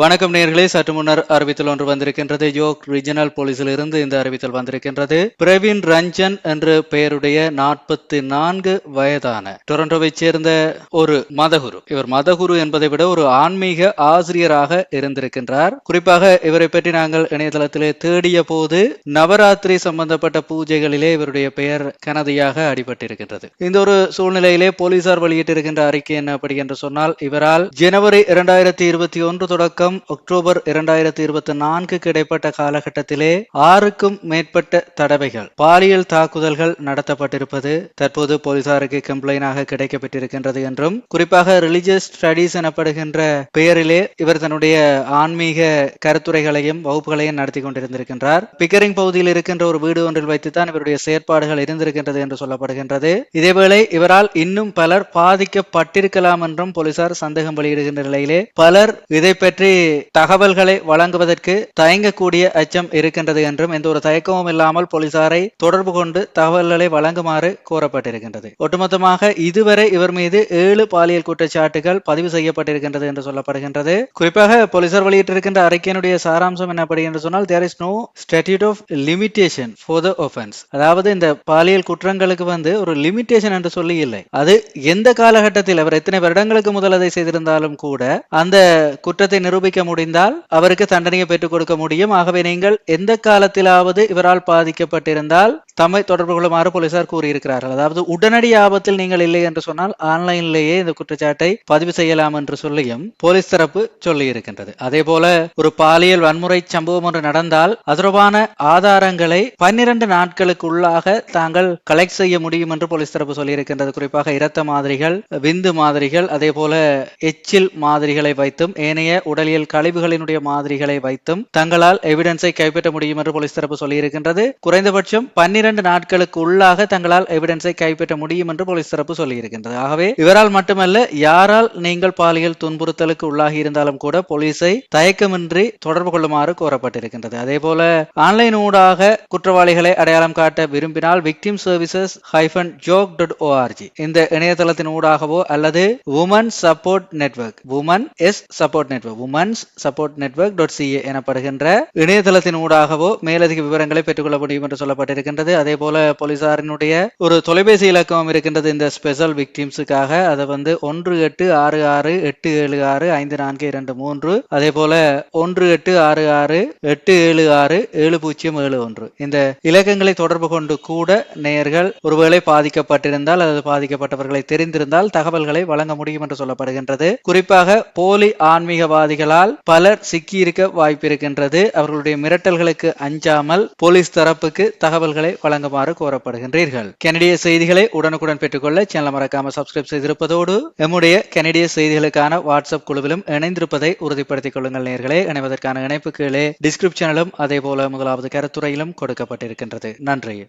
வணக்கம் நேர்களே. சற்று முன்னர் அறிவித்தல் ஒன்று வந்திருக்கின்றது. யோக் ரீஜனல் போலீஸில் இருந்து இந்த அறிவித்தல் வந்திருக்கின்றது. பிரவீன் ரஞ்சன் என்று பெயருடைய நாற்பத்தி நான்கு வயதான டொரண்டோவை சேர்ந்த ஒரு மதகுரு. இவர் மதகுரு என்பதை விட ஒரு ஆன்மீக ஆசிரியராக இருந்திருக்கின்றார். குறிப்பாக இவரை பற்றி நாங்கள் இணையதளத்திலே தேடிய போது நவராத்திரி சம்பந்தப்பட்ட பூஜைகளிலே இவருடைய பெயர் கனதியாக அடிபட்டிருக்கின்றது. இந்த ஒரு சூழ்நிலையிலே போலீசார் வெளியிட்டிருக்கின்ற அறிக்கை என்ன அப்படி என்று சொன்னால் இவரால் ஜனவரி இரண்டாயிரத்தி இருபத்தி ஒன்று தொடக்கம் தொடக்கம் அக்டோபர் இரண்டாயிரத்தி இருபத்தி நான்குக்கு இடைப்பட்ட காலகட்டத்திலே ஆறுக்கும் மேற்பட்ட தடவைகள் பாலியல் தாக்குதல்கள் நடத்தப்பட்டிருப்பது தற்போது போலீசாருக்கு கம்ப்ளைனாக கிடைக்கப்பட்டிருக்கின்றது என்றும் குறிப்பாக ரிலிஜியஸ் ஸ்டடீஸ் எனப்படுகின்ற பெயரிலே இவர் தன்னுடைய ஆன்மீக கருத்துரைகளையும் வகுப்புகளையும் நடத்தி கொண்டிருந்திருக்கின்றார். பிக்கரிங் பகுதியில் இருக்கின்ற ஒரு வீடு ஒன்றில் வைத்துத்தான் இவருடைய செயற்பாடுகள் இருந்திருக்கின்றது என்று சொல்லப்படுகின்றது. இதேவேளை இவரால் இன்னும் பலர் பாதிக்கப்பட்டிருக்கலாம் என்றும் போலீசார் சந்தேகம் வெளியிடுகின்ற நிலையிலே பலர் இதை பற்றி தகவல்களை வழங்குவதற்கு தயங்கக்கூடிய அச்சம் இருக்கின்றது என்றும் எந்த ஒரு தயக்கமும் இல்லாமல் போலீசாரை தொடர்பு கொண்டு தகவல்களை வழங்குமாறு கோரப்பட்டிருக்கின்றது. ஒட்டுமொத்தமாக இதுவரை இவர் மீது ஏழு பாலியல் குற்றச்சாட்டுகள் பதிவு செய்யப்பட்டிருக்கின்றது என்று சொல்லப்படுகின்றது. குறிப்பாக போலீசார் வெளியிட்டிருக்கின்ற அறிக்கையினுடைய சாராம்சம் என்னப்படி என்று சொன்னால் there is no statute of limitation for the offence அதாவது இந்த பாலியல் குற்றங்களுக்கு வந்து ஒரு லிமிடேஷன் என்று சொல்லி இல்லை. அது எந்த காலகட்டத்தில் அவர் எத்தனை வருடங்களுக்கு முதல் அதை செய்திருந்தாலும் கூட அந்த குற்றத்தை நிரூபிக்க முடிந்தால் அவருக்கு தண்டனையை பெற்றுக் கொடுக்க முடியும். ஆகவே நீங்கள் எந்த காலத்திலாவது இவரால் பாதிக்கப்பட்டிருந்தால் தம்மை தொடர்பு கொள்ளுமாறு போலீசார் கூறியிருக்கிறார்கள். அதாவது உடனடி ஆபத்தில் நீங்கள் இல்லை என்று சொன்னால் ஆன்லைன்லேயே இந்த குற்றச்சாட்டை பதிவு செய்யலாம் என்று சொல்லியும் போலீஸ் தரப்பு சொல்லி இருக்கின்றது அதே போல ஒரு பாலியல் வன்முறை சம்பவம் ஒன்று நடந்தால் அது ஆதாரங்களை பன்னிரண்டு நாட்களுக்கு உள்ளாக தாங்கள் கலெக்ட் செய்ய முடியும் என்று போலீஸ் தரப்பு சொல்லியிருக்கின்றது. குறிப்பாக இரத்த மாதிரிகள் விந்து மாதிரிகள் அதே போல எச்சில் மாதிரிகளை வைத்தும் ஏனைய உடல் உடலியல் கழிவுகளினுடைய மாதிரிகளை வைத்தும் தங்களால் எவிடன்ஸை கைப்பற்ற முடியும் என்று போலீஸ் தரப்பு சொல்லியிருக்கின்றது. குறைந்தபட்சம் பன்னிரண்டு நாட்களுக்கு உள்ளாக தங்களால் எவிடன்ஸை கைப்பற்ற முடியும் என்று போலீஸ் தரப்பு சொல்லியிருக்கின்றது. ஆகவே இவரால் மட்டுமல்ல யாரால் நீங்கள் பாலியல் துன்புறுத்தலுக்கு உள்ளாகி இருந்தாலும் கூட போலீஸை தயக்கமின்றி தொடர்பு கொள்ளுமாறு கோரப்பட்டிருக்கின்றது. அதே போல ஆன்லைன் ஊடாக குற்றவாளிகளை அடையாளம் காட்ட விரும்பினால் victim services hyphen jog dot ORG இந்த இணையதளத்தின் ஊடாகவோ அல்லது women support network women S support network women's support network dot CA எனப்படுகின்ற இணையதளத்தின் ஊடாகவோ மேலதிக விவரங்களை பெற்றுக்கொள்ள முடியும் என்று சொல்லப்பட்டிருக்கின்றது. அதே போல போலீசாரினுடைய ஒரு தொலைபேசி இலக்கம் இருக்கின்றது இந்த ஸ்பெஷல் விக்டிம்ஸுக்காக அதை வந்து ஒன்று எட்டு ஆறு ஆறு எட்டு ஏழு ஆறு ஐந்து நான்கு இரண்டு மூன்று அதே போல ஒன்று எட்டு ஆறு ஆறு எட்டு ஏழு ஆறு ஏழு பூஜ்ஜியம் ஏழு ஒன்று. இந்த இலக்கங்களை தொடர்பு கொண்டு கூட நேயர்கள் ஒருவேளை பாதிக்கப்பட்டிருந்தால் அல்லது பாதிக்கப்பட்டவர்களை தெரிந்திருந்தால் தகவல்களை வழங்க முடியும் என்று சொல்லப்படுகின்றது. குறிப்பாக போலி ஆன்மீகவாதிகள் ஆன்மீகவாதிகளால் பலர் சிக்கியிருக்க வாய்ப்பிருக்கின்றது. அவர்களுடைய மிரட்டல்களுக்கு அஞ்சாமல் போலீஸ் தரப்புக்கு தகவல்களை வழங்குமாறு கோரப்படுகின்றீர்கள். கனடிய செய்திகளை உடனுக்குடன் பெற்றுக்கொள்ள சேனலை மறக்காம சப்ஸ்கிரைப் செய்திருப்பதோடு எம்முடைய கனடிய செய்திகளுக்கான வாட்ஸ்அப் குழுவிலும் இணைந்திருப்பதை உறுதிப்படுத்திக் கொள்ளுங்கள் நேர்களே. இணைவதற்கான இணைப்பு கீழே டிஸ்கிரிப்ஷனிலும் அதே போல முதலாவது கருத்துறையிலும் கொடுக்கப்பட்டிருக்கின்றது. நன்றி.